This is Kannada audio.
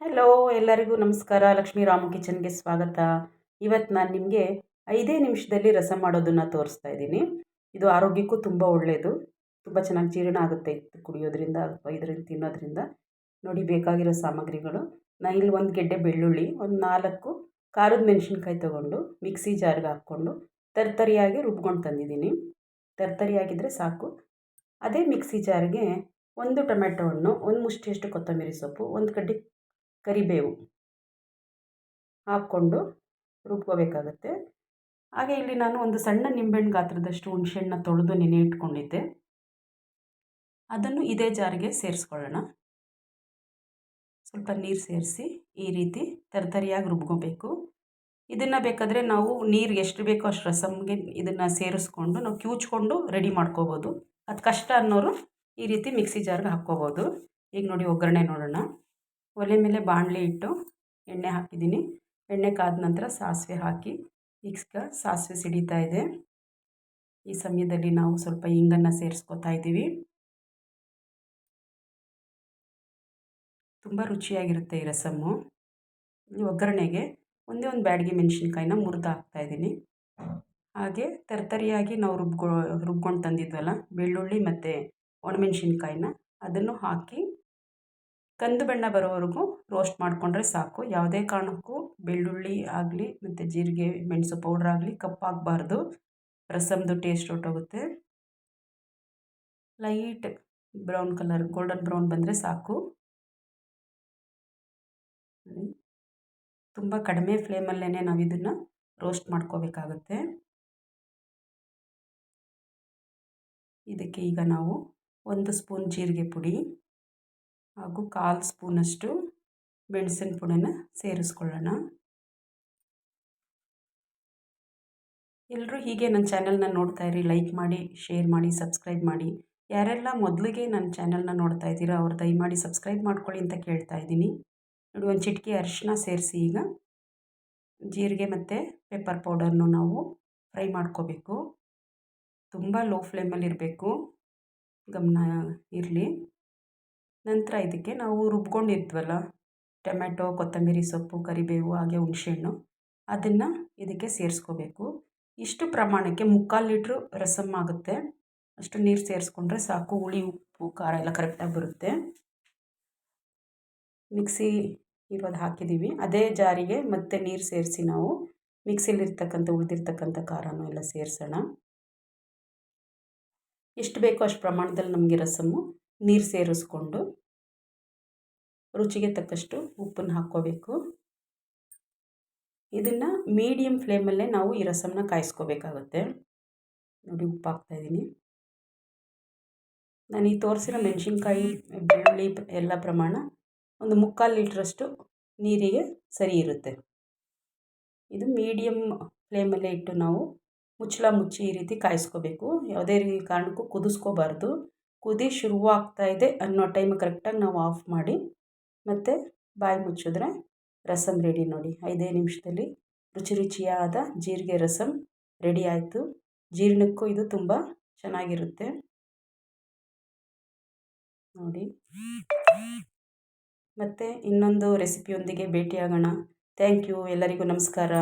ಹಲೋ ಎಲ್ಲರಿಗೂ ನಮಸ್ಕಾರ. ಲಕ್ಷ್ಮೀ ರಾಮು ಕಿಚನ್ಗೆ ಸ್ವಾಗತ. ಇವತ್ತು ನಾನು ನಿಮಗೆ ಐದೇ ನಿಮಿಷದಲ್ಲಿ ರಸಂ ಮಾಡೋದನ್ನು ತೋರಿಸ್ತಾ ಇದ್ದೀನಿ. ಇದು ಆರೋಗ್ಯಕ್ಕೂ ತುಂಬ ಒಳ್ಳೆಯದು ತುಂಬ ಚೆನ್ನಾಗಿ ಜೀರ್ಣ ಆಗುತ್ತೆ ಕುಡಿಯೋದ್ರಿಂದ ಅಥವಾ ಇದರಿಂದ ತಿನ್ನೋದ್ರಿಂದ. ನೋಡಿ, ಬೇಕಾಗಿರೋ ಸಾಮಗ್ರಿಗಳು. ನಾನು ಇಲ್ಲಿ ಒಂದು ಗೆಡ್ಡೆ ಬೆಳ್ಳುಳ್ಳಿ, ಒಂದು ನಾಲ್ಕು ಖಾರದ ಮೆಣಸಿನ್ಕಾಯಿ ತೊಗೊಂಡು, ಮಿಕ್ಸಿ ಜಾರ್ಗೆ ಹಾಕ್ಕೊಂಡು, ತರ್ತರಿಯಾಗಿ ರುಬ್ಕೊಂಡು ತಂದಿದ್ದೀನಿ. ತರ್ತರಿಯಾಗಿದ್ದರೆ ಸಾಕು. ಅದೇ ಮಿಕ್ಸಿ ಜಾರ್ಗೆ ಒಂದು ಟೊಮೆಟೊ ಹಣ್ಣು, ಒಂದು ಮುಷ್ಟಿಯಷ್ಟು ಕೊತ್ತಂಬರಿ ಸೊಪ್ಪು, ಒಂದು ಕಡ್ಡಿ ಕರಿಬೇವು ಹಾಕ್ಕೊಂಡು ರುಬ್ಕೋಬೇಕಾಗತ್ತೆ. ಹಾಗೆ ಇಲ್ಲಿ ನಾನು ಒಂದು ಸಣ್ಣ ನಿಂಬೆಹಣ್ಣು ಗಾತ್ರದಷ್ಟು ಹುಣಸೆಹಣ್ಣನ್ನ ತೊಳೆದು ನೆನೆ ಇಟ್ಕೊಂಡಿದ್ದೆ ಅದನ್ನು ಇದೇ ಜಾರಿಗೆ ಸೇರಿಸ್ಕೊಳ್ಳೋಣ. ಸ್ವಲ್ಪ ನೀರು ಸೇರಿಸಿ ಈ ರೀತಿ ತರ್ತರಿಯಾಗಿ ರುಬ್ಕೋಬೇಕು. ಇದನ್ನು ಬೇಕಾದರೆ ನಾವು ನೀರು ಎಷ್ಟು ಬೇಕೋ ಅಷ್ಟು ರಸಮ್ಗೆ ಇದನ್ನು ಸೇರಿಸ್ಕೊಂಡು ನಾವು ಕ್ಯೂಚ್ಕೊಂಡು ರೆಡಿ ಮಾಡ್ಕೋಬೋದು. ಅದು ಕಷ್ಟ ಅನ್ನೋರು ಈ ರೀತಿ ಮಿಕ್ಸಿ ಜಾರ್ಗೆ ಹಾಕ್ಕೋಬೋದು. ಈಗ ನೋಡಿ ಒಗ್ಗರಣೆ ನೋಡೋಣ. ಒಲೆ ಮೇಲೆ ಬಾಣಲೆ ಇಟ್ಟು ಎಣ್ಣೆ ಹಾಕಿದ್ದೀನಿ. ಎಣ್ಣೆ ಕಾದ ನಂತರ ಸಾಸಿವೆ ಹಾಕಿ ಈಗ ಸಾಸಿವೆ ಸಿಡಿತಾ ಇದೆ. ಈ ಸಮಯದಲ್ಲಿ ನಾವು ಸ್ವಲ್ಪ ಹಿಂಗನ್ನು ಸೇರಿಸ್ಕೋತಾ ಇದ್ದೀವಿ. ತುಂಬ ರುಚಿಯಾಗಿರುತ್ತೆ ಈ ರಸಮ್ಮು. ಒಗ್ಗರಣೆಗೆ ಒಂದೇ ಒಂದು ಬ್ಯಾಡಿಗೆ ಮೆಣಸಿನ್ಕಾಯಿನ ಮುರಿದು ಹಾಕ್ತಾಯಿದ್ದೀನಿ ಹಾಗೆ ತರ್ತರಿಯಾಗಿ ನಾವು ರುಬ್ಕೊ, ರುಬ್ಕೊಂಡು ತಂದಿದ್ವಲ್ಲ, ಬೆಳ್ಳುಳ್ಳಿ ಮತ್ತು ಒಣಮೆಣ್ಸಿನ್ಕಾಯಿನ ಅದನ್ನು ಹಾಕಿ ಕಂದು ಬಣ್ಣ ಬರೋವರೆಗೂ ರೋಸ್ಟ್ ಮಾಡಿಕೊಂಡ್ರೆ ಸಾಕು. ಯಾವುದೇ ಕಾರಣಕ್ಕೂ ಬೆಳ್ಳುಳ್ಳಿ ಆಗಲಿ, ಮತ್ತು ಜೀರಿಗೆ, ಮೆಣಸು ಪೌಡ್ರ್ ಆಗಲಿ ಕಪ್ಪಾಗಬಾರ್ದು ರಸಮ್ದು taste ಹೊಟ್ಟೋಗುತ್ತೆ light brown colour golden brown ಬಂದರೆ ಸಾಕು. ತುಂಬ ಕಡಿಮೆ ಫ್ಲೇಮಲ್ಲೇ ನಾವು ಇದನ್ನು ರೋಸ್ಟ್ ಮಾಡ್ಕೋಬೇಕಾಗತ್ತೆ. ಇದಕ್ಕೆ ಈಗ ನಾವು ಒಂದು ಸ್ಪೂನ್ ಜೀರಿಗೆ ಪುಡಿ. ಹಾಗೂ ಕಾಲು ಸ್ಪೂನಷ್ಟು ಮೆಣಸಿನ ಪುಡಿನ ಸೇರಿಸ್ಕೊಳ್ಳೋಣ. ಎಲ್ಲರೂ ಹೀಗೆ ನನ್ನ ಚಾನೆಲ್ನ ನೋಡ್ತಾ ಇರಿ, ಲೈಕ್ ಮಾಡಿ, ಶೇರ್ ಮಾಡಿ, ಸಬ್ಸ್ಕ್ರೈಬ್ ಮಾಡಿ. ಯಾರೆಲ್ಲ ಮೊದಲಿಗೆ ನನ್ನ ಚಾನೆಲ್ನ ನೋಡ್ತಾ ಇದ್ದೀರಾ ಅವ್ರು ದಯಮಾಡಿ ಸಬ್ಸ್ಕ್ರೈಬ್ ಮಾಡ್ಕೊಳ್ಳಿ ಅಂತ ಕೇಳ್ತಾ ಇದ್ದೀನಿ. ನೋಡಿ, ಒಂದು ಚಿಟಿಕೆ ಅರಿಶಿನ ಸೇರಿಸಿ ಈಗ. ಜೀರಿಗೆ ಮತ್ತು ಪೆಪ್ಪರ್ ಪೌಡರ್ನು ನಾವು ಫ್ರೈ ಮಾಡ್ಕೋಬೇಕು. ತುಂಬ ಲೋ ಫ್ಲೇಮಲ್ಲಿ ಇರಬೇಕು ಗಮನ ಇರಲಿ. ನಂತರ ಇದಕ್ಕೆ ನಾವು ರುಬ್ಕೊಂಡಿರ್ತೀವಲ್ಲ? ಟೊಮೆಟೊ ಕೊತ್ತಂಬರಿ ಸೊಪ್ಪು, ಕರಿಬೇವು, ಹಾಗೆ ಹುಣಸೆಹಣ್ಣು. ಅದನ್ನು ಇದಕ್ಕೆ ಸೇರಿಸ್ಕೋಬೇಕು. ಇಷ್ಟು ಪ್ರಮಾಣಕ್ಕೆ ಮುಕ್ಕಾಲು ಲೀಟ್ರು ರಸಮ್ ಆಗುತ್ತೆ. ಅಷ್ಟು ನೀರು ಸೇರಿಸ್ಕೊಂಡ್ರೆ ಸಾಕು. ಹುಳಿ, ಉಪ್ಪು, ಖಾರ ಎಲ್ಲ ಕರೆಕ್ಟಾಗಿ ಬರುತ್ತೆ. ಮಿಕ್ಸಿ ಇರೋದು ಹಾಕಿದ್ದೀವಿ ಅದೇ ಜಾರಿಗೆ ಮತ್ತೆ ನೀರು ಸೇರಿಸಿ ನಾವು ಮಿಕ್ಸಿಲಿರ್ತಕ್ಕಂಥ ಉಳಿದಿರ್ತಕ್ಕಂಥ ಖಾರನೂ ಎಲ್ಲ ಸೇರಿಸೋಣ. ಎಷ್ಟು ಬೇಕೋ ಅಷ್ಟು ಪ್ರಮಾಣದಲ್ಲಿ ನಮಗೆ ರಸಮ್ಮು ನೀರು ಸೇರಿಸ್ಕೊಂಡು ರುಚಿಗೆ ತಕ್ಕಷ್ಟು ಉಪ್ಪನ್ನು ಹಾಕ್ಕೋಬೇಕು. ಇದನ್ನು ಮೀಡಿಯಮ್ ಫ್ಲೇಮಲ್ಲೇ ನಾವು ಈ ರಸಮನ್ನ ಕಾಯಿಸ್ಕೋಬೇಕಾಗುತ್ತೆ. ನೋಡಿ ಉಪ್ಪು ಹಾಕ್ತಾಯಿದ್ದೀನಿ ನಾನು ಈ ತೋರಿಸಿರೋ ಮೆಣಸಿನ್ಕಾಯಿ, ಬೆಳ್ಳುಳ್ಳಿ ಎಲ್ಲ ಪ್ರಮಾಣ ಒಂದು ಮುಕ್ಕಾಲು ಲೀಟ್ರಷ್ಟು ನೀರಿಗೆ ಸರಿ ಇರುತ್ತೆ. ಇದು ಮೀಡಿಯಮ್ ಫ್ಲೇಮಲ್ಲೇ ಇಟ್ಟು ನಾವು ಮುಚ್ಚಳ ಮುಚ್ಚಿ ಈ ರೀತಿ ಕಾಯಿಸ್ಕೋಬೇಕು. ಯಾವುದೇ ರೀ ಕಾರಣಕ್ಕೂ ಕುದಿಸ್ಕೋಬಾರ್ದು. ಕುದಿ ಶುರುವಾಗ್ತಾ ಇದೆ ಅನ್ನೋ ಟೈಮ್ ಕರೆಕ್ಟಾಗಿ ನಾವು ಆಫ್ ಮಾಡಿ, ಮತ್ತು ಬಾಯಿ ಮುಚ್ಚಿದ್ರೆ ರಸಮ್ ರೆಡಿ ನೋಡಿ. ಐದೇ ನಿಮಿಷದಲ್ಲಿ ರುಚಿ ರುಚಿಯಾದ ಜೀರಿಗೆ ರಸಮ್ ರೆಡಿ ಆಯಿತು. ಜೀರ್ಣಕ್ಕೂ ಇದು ತುಂಬ ಚೆನ್ನಾಗಿರುತ್ತೆ. ನೋಡಿ. ಮತ್ತು ಇನ್ನೊಂದು ರೆಸಿಪಿಯೊಂದಿಗೆ ಭೇಟಿಯಾಗೋಣ. ಥ್ಯಾಂಕ್ ಯು ಎಲ್ಲರಿಗೂ ನಮಸ್ಕಾರ.